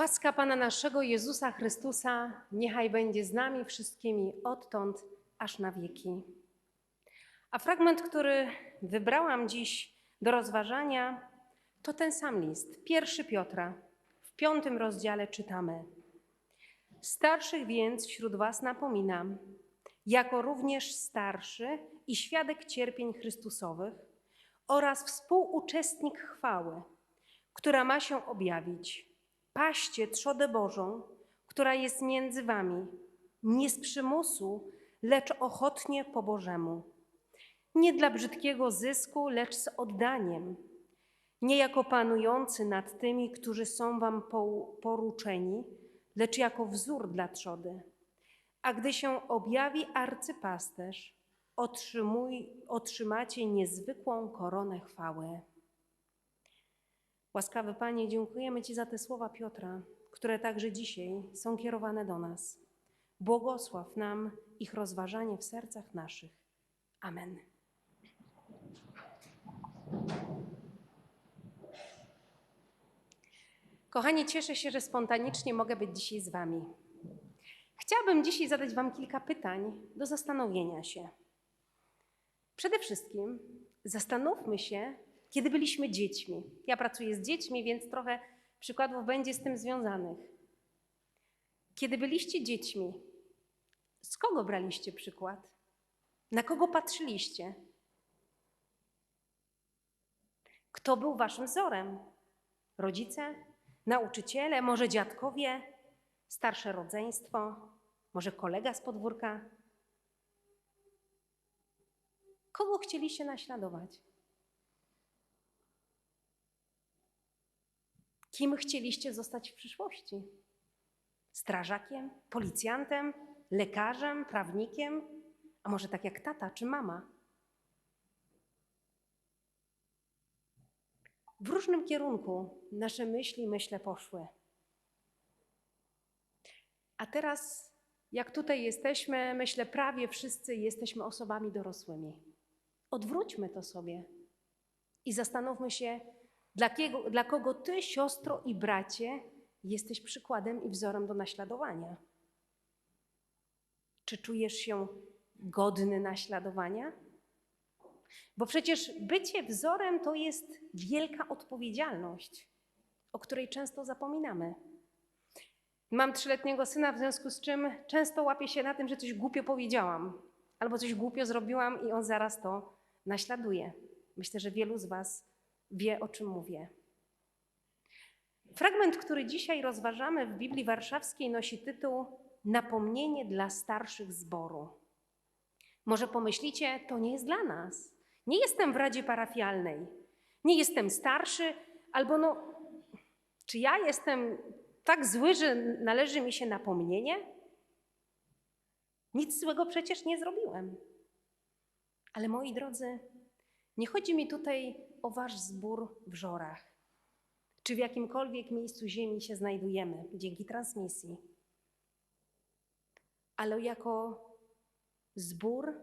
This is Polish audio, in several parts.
Łaska Pana naszego Jezusa Chrystusa niechaj będzie z nami wszystkimi odtąd aż na wieki. A fragment, który wybrałam dziś do rozważania, to ten sam list, pierwszy Piotra. W piątym rozdziale czytamy: Starszych więc wśród Was napominam, jako również starszy i świadek cierpień Chrystusowych oraz współuczestnik chwały, która ma się objawić. Paście trzodę Bożą, która jest między Wami, nie z przymusu, lecz ochotnie po Bożemu. Nie dla brzydkiego zysku, lecz z oddaniem. Nie jako panujący nad tymi, którzy są Wam po- poruczeni, lecz jako wzór dla trzody. A gdy się objawi arcypasterz, otrzymuj, otrzymacie niezwykłą koronę chwały. Łaskawy Panie, dziękujemy Ci za te słowa Piotra, które także dzisiaj są kierowane do nas. Błogosław nam ich rozważanie w sercach naszych. Amen. Kochani, cieszę się, że spontanicznie mogę być dzisiaj z Wami. Chciałabym dzisiaj zadać Wam kilka pytań do zastanowienia się. Przede wszystkim zastanówmy się, kiedy byliśmy dziećmi. Ja pracuję z dziećmi, więc trochę przykładów będzie z tym związanych. Kiedy byliście dziećmi, z kogo braliście przykład? Na kogo patrzyliście? Kto był waszym wzorem? Rodzice, nauczyciele, może dziadkowie, starsze rodzeństwo, może kolega z podwórka? Kogo chcieliście naśladować? Kim chcieliście zostać w przyszłości? Strażakiem, policjantem, lekarzem, prawnikiem, a może tak jak tata czy mama? W różnym kierunku nasze myśli, myślę, poszły. A teraz, jak tutaj jesteśmy, myślę, prawie wszyscy jesteśmy osobami dorosłymi. Odwróćmy to sobie i zastanówmy się, dla, kiego, dla kogo ty, siostro i bracie, jesteś przykładem i wzorem do naśladowania. Czy czujesz się godny naśladowania? Bo przecież bycie wzorem to jest wielka odpowiedzialność, o której często zapominamy. Mam trzyletniego syna, w związku z czym często łapię się na tym, że coś głupio powiedziałam albo coś głupio zrobiłam i on zaraz to naśladuje. Myślę, że wielu z Was wie, o czym mówię. Fragment, który dzisiaj rozważamy w Biblii Warszawskiej, nosi tytuł Napomnienie dla starszych zboru. Może pomyślicie, to nie jest dla nas. Nie jestem w radzie parafialnej, nie jestem starszy, albo no, czy ja jestem tak zły, że należy mi się napomnienie? Nic złego przecież nie zrobiłem. Ale moi drodzy, nie chodzi mi tutaj o wasz zbór w żorach, czy w jakimkolwiek miejscu ziemi się znajdujemy dzięki transmisji, ale jako zbór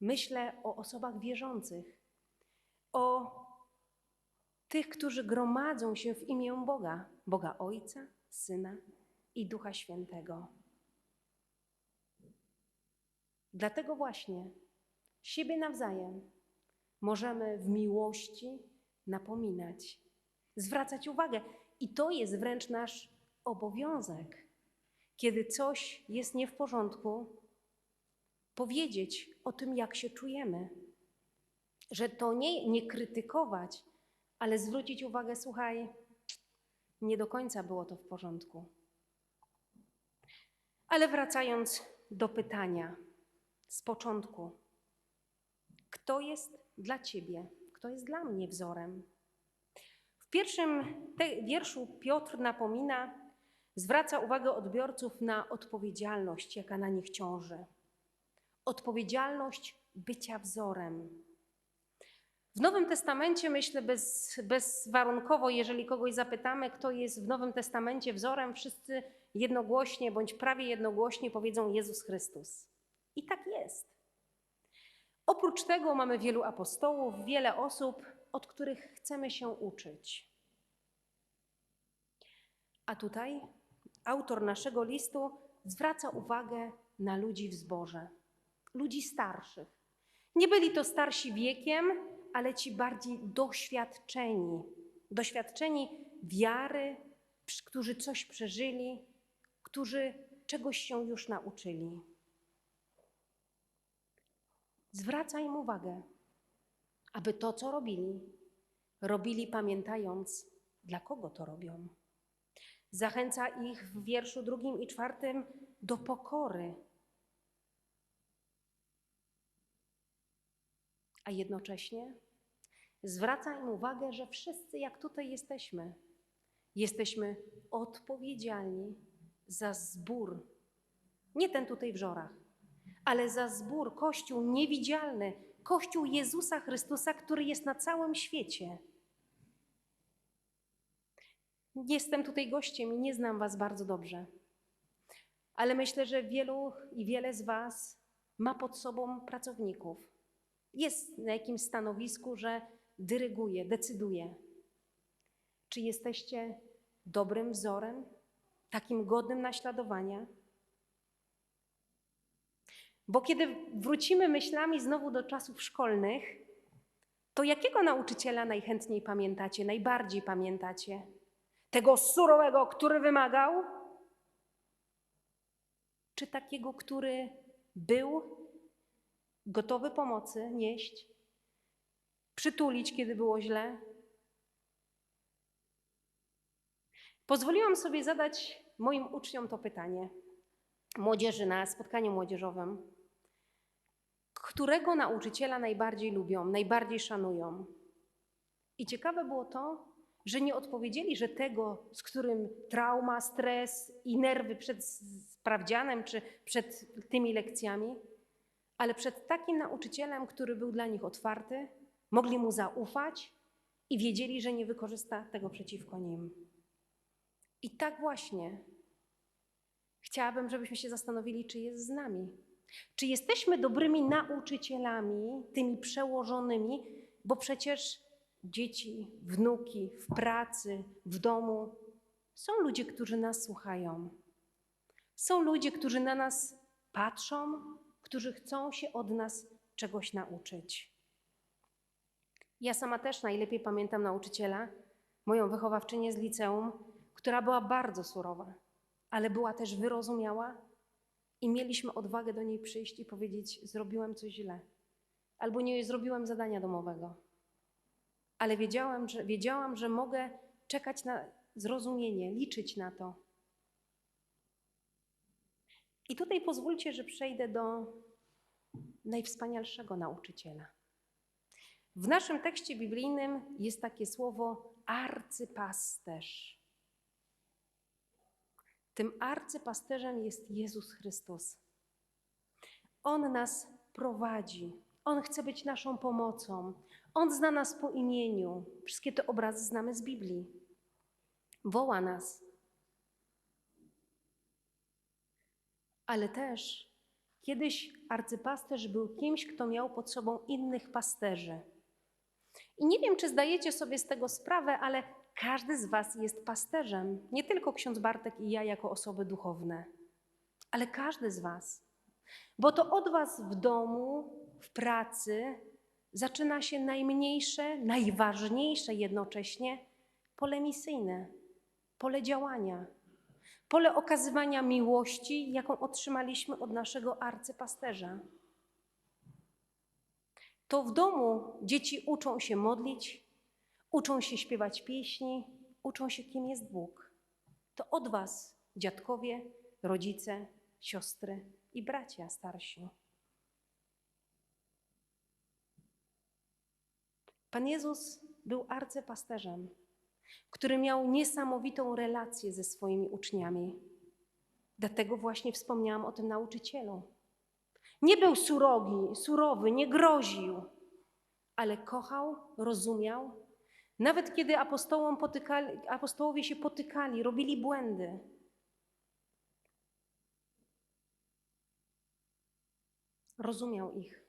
myślę o osobach wierzących, o tych, którzy gromadzą się w imię Boga, Boga Ojca, Syna i Ducha Świętego. Dlatego właśnie siebie nawzajem możemy w miłości napominać, zwracać uwagę. I to jest wręcz nasz obowiązek. Kiedy coś jest nie w porządku, powiedzieć o tym, jak się czujemy. Że to nie, nie krytykować, ale zwrócić uwagę, słuchaj, nie do końca było to w porządku. Ale wracając do pytania z początku. Kto jest dla Ciebie? Kto jest dla mnie wzorem? W pierwszym wierszu Piotr napomina, zwraca uwagę odbiorców na odpowiedzialność, jaka na nich ciąży. Odpowiedzialność bycia wzorem. W Nowym Testamencie, myślę, bez, bezwarunkowo, jeżeli kogoś zapytamy, kto jest w Nowym Testamencie wzorem, wszyscy jednogłośnie bądź prawie jednogłośnie powiedzą Jezus Chrystus. I tak jest. Oprócz tego mamy wielu apostołów, wiele osób, od których chcemy się uczyć. A tutaj autor naszego listu zwraca uwagę na ludzi w zborze, ludzi starszych. Nie byli to starsi wiekiem, ale ci bardziej doświadczeni, doświadczeni wiary, którzy coś przeżyli, którzy czegoś się już nauczyli. Zwraca im uwagę, aby to, co robili, robili pamiętając, dla kogo to robią. Zachęca ich w wierszu drugim i czwartym do pokory, a jednocześnie zwraca im uwagę, że wszyscy, jak tutaj jesteśmy, jesteśmy odpowiedzialni za zbór. Nie ten tutaj w żorach, ale za zbór, Kościół niewidzialny, Kościół Jezusa Chrystusa, który jest na całym świecie. Jestem tutaj gościem i nie znam Was bardzo dobrze, ale myślę, że wielu i wiele z Was ma pod sobą pracowników. Jest na jakimś stanowisku, że dyryguje, decyduje. Czy jesteście dobrym wzorem, takim godnym naśladowania? Bo kiedy wrócimy myślami znowu do czasów szkolnych, to jakiego nauczyciela najchętniej pamiętacie, najbardziej pamiętacie? Tego surowego, który wymagał? Czy takiego, który był gotowy pomocy nieść, przytulić, kiedy było źle? Pozwoliłam sobie zadać moim uczniom to pytanie, młodzieży na spotkaniu młodzieżowym. Którego nauczyciela najbardziej lubią, najbardziej szanują? I ciekawe było to, że nie odpowiedzieli, że tego, z którym trauma, stres i nerwy przed sprawdzianem czy przed tymi lekcjami, ale przed takim nauczycielem, który był dla nich otwarty, mogli mu zaufać i wiedzieli, że nie wykorzysta tego przeciwko nim. I tak właśnie chciałabym, żebyśmy się zastanowili, czy jest z nami. Czy jesteśmy dobrymi nauczycielami, tymi przełożonymi, bo przecież dzieci, wnuki w pracy, w domu są ludzie, którzy nas słuchają. Są ludzie, którzy na nas patrzą, którzy chcą się od nas czegoś nauczyć. Ja sama też najlepiej pamiętam nauczyciela, moją wychowawczynię z liceum, która była bardzo surowa, ale była też wyrozumiała i mieliśmy odwagę do niej przyjść i powiedzieć: Zrobiłem coś źle, albo nie zrobiłem zadania domowego. Ale wiedziałam, że, wiedziałam, że mogę czekać na zrozumienie, liczyć na to. I tutaj pozwólcie, że przejdę do najwspanialszego nauczyciela. W naszym tekście biblijnym jest takie słowo arcypasterz. Tym arcypasterzem jest Jezus Chrystus. On nas prowadzi, On chce być naszą pomocą, On zna nas po imieniu. Wszystkie te obrazy znamy z Biblii. Woła nas. Ale też kiedyś arcypasterz był kimś, kto miał pod sobą innych pasterzy. I nie wiem, czy zdajecie sobie z tego sprawę, ale każdy z Was jest pasterzem. Nie tylko ksiądz Bartek i ja jako osoby duchowne, ale każdy z Was. Bo to od Was w domu, w pracy zaczyna się najmniejsze, najważniejsze jednocześnie pole misyjne, pole działania, pole okazywania miłości, jaką otrzymaliśmy od naszego arcypasterza. To w domu dzieci uczą się modlić, uczą się śpiewać pieśni, uczą się, kim jest Bóg. To od Was, dziadkowie, rodzice, siostry i bracia starsi. Pan Jezus był arcypasterzem, który miał niesamowitą relację ze swoimi uczniami. Dlatego właśnie wspomniałam o tym nauczycielu. Nie był surogi, surowy, nie groził, ale kochał, rozumiał. Nawet kiedy apostołom potykali, apostołowie się potykali, robili błędy, rozumiał ich,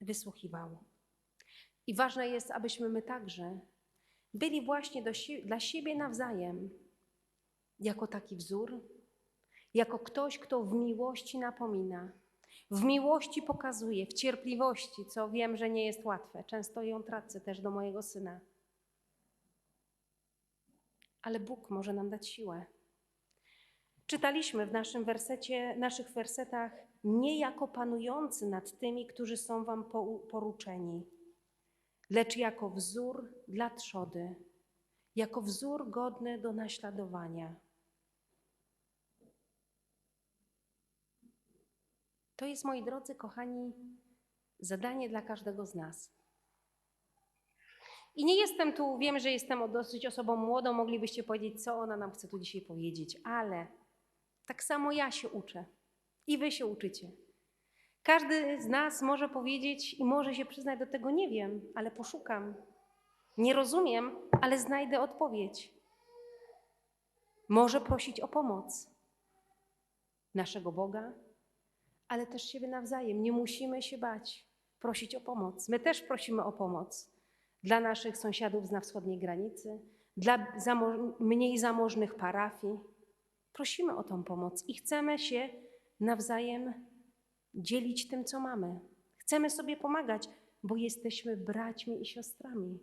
wysłuchiwał. I ważne jest, abyśmy my także byli właśnie do, dla siebie nawzajem jako taki wzór, jako ktoś, kto w miłości napomina, w miłości pokazuje, w cierpliwości, co wiem, że nie jest łatwe. Często ją tracę też do mojego syna. Ale Bóg może nam dać siłę. Czytaliśmy w naszym wersecie, naszych wersetach nie jako panujący nad tymi, którzy są wam poruczeni, lecz jako wzór dla trzody, jako wzór godny do naśladowania. To jest, moi drodzy, kochani, zadanie dla każdego z nas. I nie jestem tu, wiem, że jestem dosyć osobą młodą, moglibyście powiedzieć, co ona nam chce tu dzisiaj powiedzieć, ale tak samo ja się uczę i wy się uczycie. Każdy z nas może powiedzieć i może się przyznać do tego, nie wiem, ale poszukam. Nie rozumiem, ale znajdę odpowiedź. Może prosić o pomoc naszego Boga, ale też siebie nawzajem. Nie musimy się bać prosić o pomoc. My też prosimy o pomoc dla naszych sąsiadów na wschodniej granicy, dla mniej zamożnych parafii. Prosimy o tą pomoc i chcemy się nawzajem dzielić tym, co mamy. Chcemy sobie pomagać, bo jesteśmy braćmi i siostrami.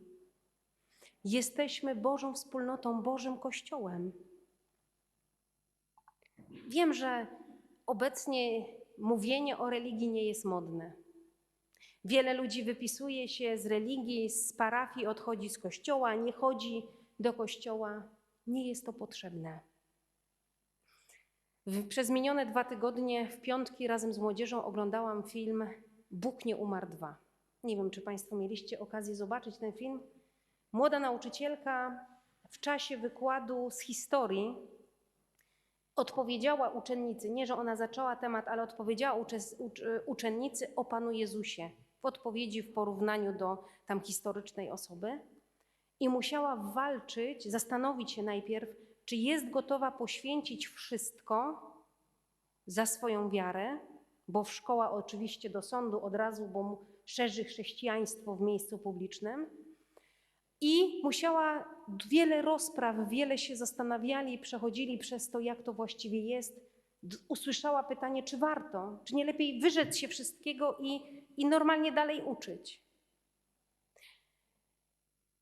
Jesteśmy Bożą wspólnotą, Bożym Kościołem. Wiem, że obecnie mówienie o religii nie jest modne. Wiele ludzi wypisuje się z religii, z parafii, odchodzi z kościoła, nie chodzi do kościoła. Nie jest to potrzebne. Przez minione dwa tygodnie w piątki razem z młodzieżą oglądałam film Bóg nie umarł dwa. Nie wiem, czy Państwo mieliście okazję zobaczyć ten film. Młoda nauczycielka w czasie wykładu z historii odpowiedziała uczennicy, nie że ona zaczęła temat, ale odpowiedziała uczennicy o Panu Jezusie w odpowiedzi w porównaniu do tam historycznej osoby i musiała walczyć, zastanowić się najpierw, czy jest gotowa poświęcić wszystko za swoją wiarę, bo w szkoła oczywiście do sądu od razu, bo szerzy chrześcijaństwo w miejscu publicznym. I musiała wiele rozpraw, wiele się zastanawiali, przechodzili przez to, jak to właściwie jest. Usłyszała pytanie, czy warto, czy nie lepiej wyrzec się wszystkiego i, i normalnie dalej uczyć.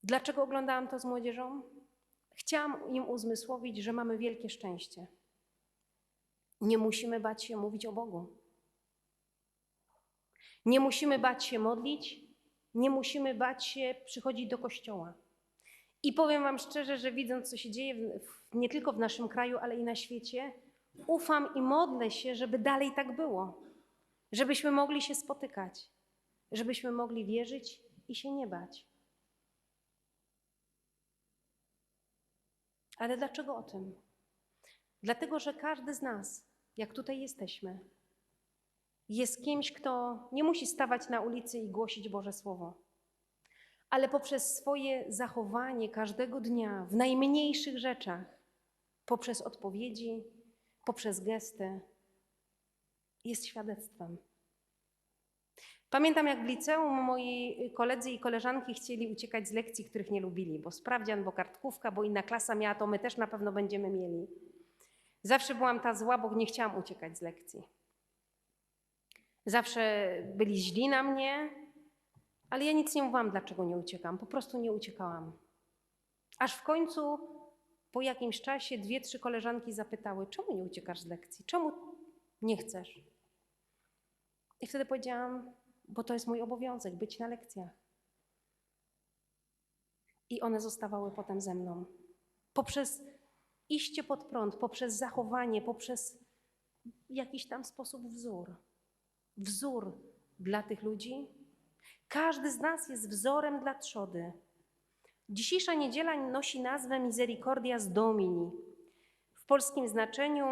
Dlaczego oglądałam to z młodzieżą? Chciałam im uzmysłowić, że mamy wielkie szczęście. Nie musimy bać się mówić o Bogu. Nie musimy bać się modlić, nie musimy bać się przychodzić do kościoła. I powiem Wam szczerze, że widząc, co się dzieje w, nie tylko w naszym kraju, ale i na świecie, ufam i modlę się, żeby dalej tak było. Żebyśmy mogli się spotykać, żebyśmy mogli wierzyć i się nie bać. Ale dlaczego o tym? Dlatego, że każdy z nas, jak tutaj jesteśmy, jest kimś, kto nie musi stawać na ulicy i głosić Boże Słowo, ale poprzez swoje zachowanie każdego dnia w najmniejszych rzeczach, poprzez odpowiedzi, poprzez gesty, jest świadectwem. Pamiętam, jak w liceum moi koledzy i koleżanki chcieli uciekać z lekcji, których nie lubili, bo sprawdzian, bo kartkówka, bo inna klasa miała, to my też na pewno będziemy mieli. Zawsze byłam ta zła, bo nie chciałam uciekać z lekcji. Zawsze byli źli na mnie, ale ja nic nie mówiłam, dlaczego nie uciekam. Po prostu nie uciekałam. Aż w końcu, po jakimś czasie, dwie, trzy koleżanki zapytały, czemu nie uciekasz z lekcji? Czemu nie chcesz? I wtedy powiedziałam, bo to jest mój obowiązek, być na lekcjach. I one zostawały potem ze mną. Poprzez iście pod prąd, poprzez zachowanie, poprzez jakiś tam sposób wzór. Wzór dla tych ludzi. Każdy z nas jest wzorem dla trzody. Dzisiejsza niedziela nosi nazwę Misericordias Domini. W polskim znaczeniu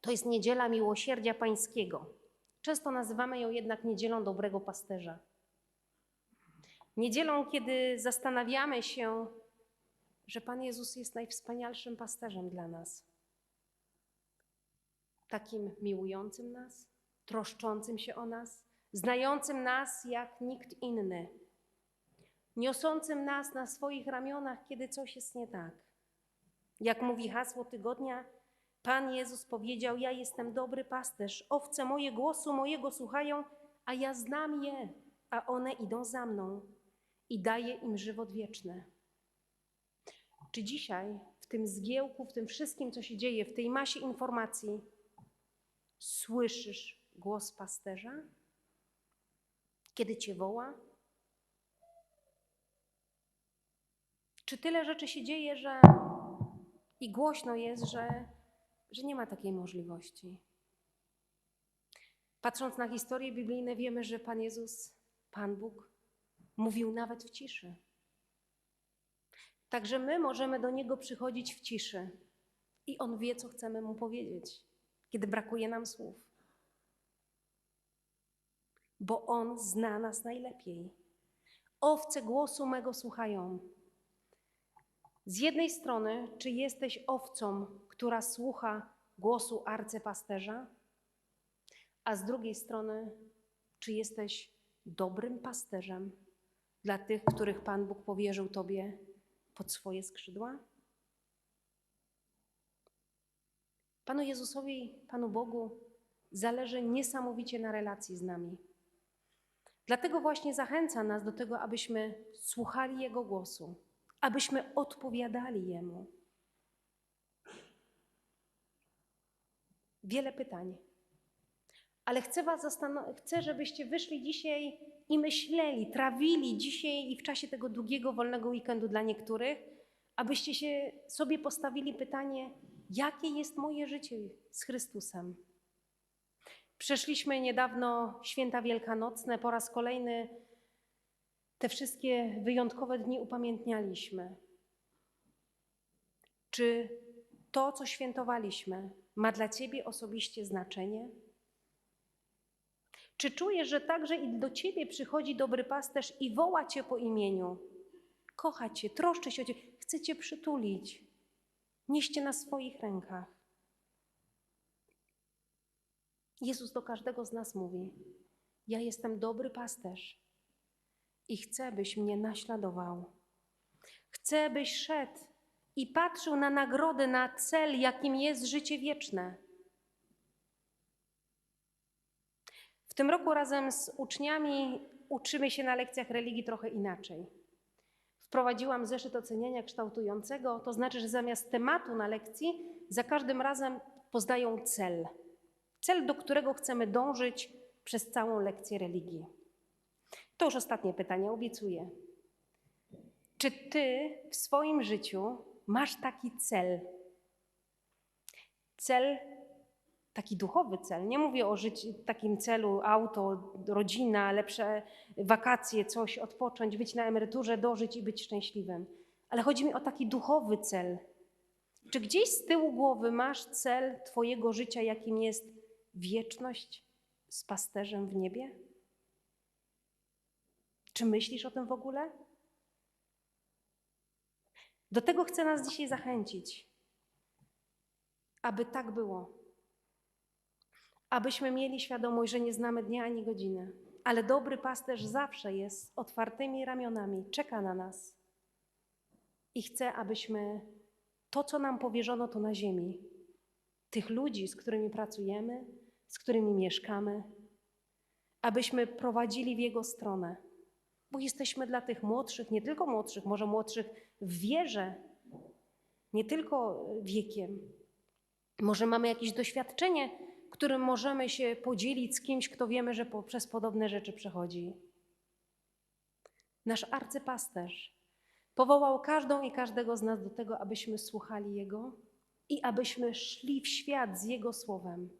to jest niedziela miłosierdzia pańskiego. Często nazywamy ją jednak niedzielą dobrego pasterza. Niedzielą, kiedy zastanawiamy się, że Pan Jezus jest najwspanialszym pasterzem dla nas. Takim miłującym nas, troszczącym się o nas, znającym nas jak nikt inny, niosącym nas na swoich ramionach, kiedy coś jest nie tak. Jak mówi hasło tygodnia, Pan Jezus powiedział: Ja jestem dobry pasterz, owce moje głosu mojego słuchają, a ja znam je, a one idą za mną i daję im żywot wieczny. Czy dzisiaj, w tym zgiełku, w tym wszystkim, co się dzieje, w tej masie informacji, słyszysz głos pasterza? Kiedy cię woła? Czy tyle rzeczy się dzieje, że i głośno jest, że, że nie ma takiej możliwości? Patrząc na historie biblijne, wiemy, że Pan Jezus, Pan Bóg, mówił nawet w ciszy. Także my możemy do Niego przychodzić w ciszy i On wie, co chcemy Mu powiedzieć, kiedy brakuje nam słów. Bo On zna nas najlepiej. Owce głosu mego słuchają. Z jednej strony, czy jesteś owcą, która słucha głosu arcypasterza, a z drugiej strony, czy jesteś dobrym pasterzem dla tych, których Pan Bóg powierzył Tobie pod swoje skrzydła? Panu Jezusowi, Panu Bogu zależy niesamowicie na relacji z nami. Dlatego właśnie zachęca nas do tego, abyśmy słuchali Jego głosu, abyśmy odpowiadali Jemu. Wiele pytań. Ale chcę Was chcę, żebyście wyszli dzisiaj i myśleli, trawili dzisiaj i w czasie tego długiego, wolnego weekendu dla niektórych, abyście się sobie postawili pytanie, jakie jest moje życie z Chrystusem. Przeszliśmy niedawno święta wielkanocne, po raz kolejny te wszystkie wyjątkowe dni upamiętnialiśmy. Czy to, co świętowaliśmy, ma dla Ciebie osobiście znaczenie? Czy czujesz, że także i do Ciebie przychodzi dobry pasterz i woła Cię po imieniu? Kocha Cię, troszczy się o Ciebie, chce Cię przytulić, nieście na swoich rękach. Jezus do każdego z nas mówi: Ja jestem dobry pasterz i chcę, byś mnie naśladował. Chcę, byś szedł i patrzył na nagrodę, na cel, jakim jest życie wieczne. W tym roku razem z uczniami uczymy się na lekcjach religii trochę inaczej. Wprowadziłam zeszyt oceniania kształtującego, to znaczy, że zamiast tematu na lekcji za każdym razem poznają cel. Cel, do którego chcemy dążyć przez całą lekcję religii. To już ostatnie pytanie, obiecuję. Czy ty w swoim życiu masz taki cel? Cel, taki duchowy cel. Nie mówię o życiu, takim celu auto, rodzina, lepsze wakacje, coś odpocząć, być na emeryturze, dożyć i być szczęśliwym. Ale chodzi mi o taki duchowy cel. Czy gdzieś z tyłu głowy masz cel Twojego życia, jakim jest wieczność z pasterzem w niebie? Czy myślisz o tym w ogóle? Do tego chcę nas dzisiaj zachęcić, aby tak było. Abyśmy mieli świadomość, że nie znamy dnia ani godziny, ale dobry pasterz zawsze jest z otwartymi ramionami, czeka na nas i chce, abyśmy to, co nam powierzono, to na ziemi, tych ludzi, z którymi pracujemy, z którymi mieszkamy, abyśmy prowadzili w Jego stronę bo jesteśmy dla tych młodszych, nie tylko młodszych, może młodszych w wierze, nie tylko wiekiem. Może mamy jakieś doświadczenie, którym możemy się podzielić z kimś, kto wiemy, że przez podobne rzeczy przechodzi. Nasz arcypasterz powołał każdą i każdego z nas do tego, abyśmy słuchali Jego i abyśmy szli w świat z Jego słowem,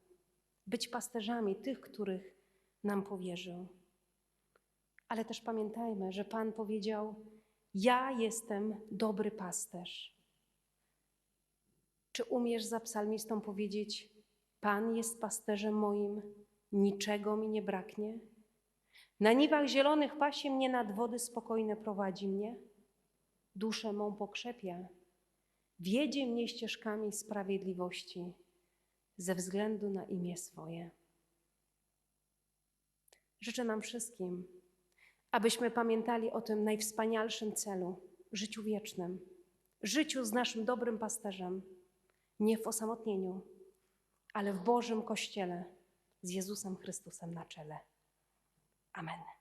być pasterzami tych, których nam powierzył. Ale też pamiętajmy, że Pan powiedział: Ja jestem dobry pasterz. Czy umiesz za psalmistą powiedzieć: Pan jest pasterzem moim, niczego mi nie braknie? Na niwach zielonych pasie mnie nad wody spokojne prowadzi mnie, duszę mą pokrzepia, wiedzie mnie ścieżkami sprawiedliwości ze względu na imię swoje. Życzę nam wszystkim, abyśmy pamiętali o tym najwspanialszym celu życiu wiecznym, życiu z naszym dobrym pasterzem, nie w osamotnieniu, ale w Bożym Kościele z Jezusem Chrystusem na czele. Amen.